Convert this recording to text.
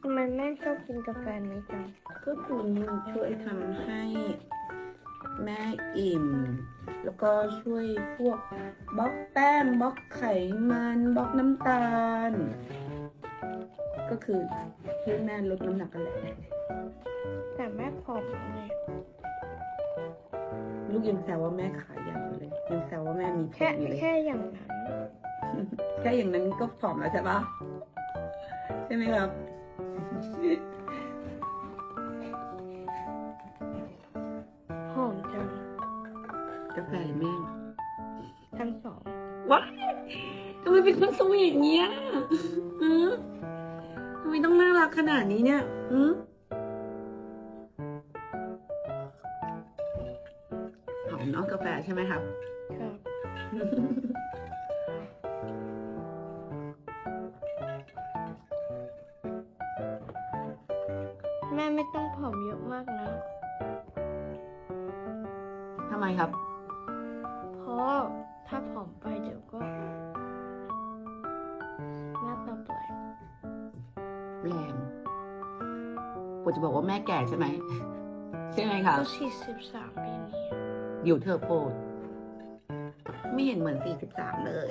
ทำไมแม่ชอบกินกาแฟไหมจังก็คุณช่วยทำให้แม่อิ่ม แล้วก็ช่วยพวกบล็อกแป้งบล็อกไขมันบล็อกน้ำตาล ก็คือช่วยแม่ลดน้ำหนักกันแหละแต่แม่ผอมไงลูกยังแซวว่าแม่ขายใหญ่อยู่เลยยังแซวว่าแม่มีผแค่อมอยู่เลยแค่อย่างนั้นแค่อย่างนั้นก็ผอมแล้วใช่ปะใช่ไหมครับ หอมจังกาแฟหรือแม่ทั้งสองว้ายทำไมเป็นคนสวีทอย่างเงี้ยอืมทำไมต้องน่ารักขนาดนี้เนี่ยอืมหอมเนาะกาแฟใช่ไหมครับครับ แม่ไม่ต้องผอมเยอะมากนะ ทำไมครับ เพราะถ้าผอมไปเดี๋ยวก็หน้าตาแปลกแรงปวดจะบอกว่าแม่แก่ใช่ไหม ใช่ไหมครับ ก็สี่สิบสามปีนี้อยู่เธอะโปรดไม่เห็นเหมือน43เลย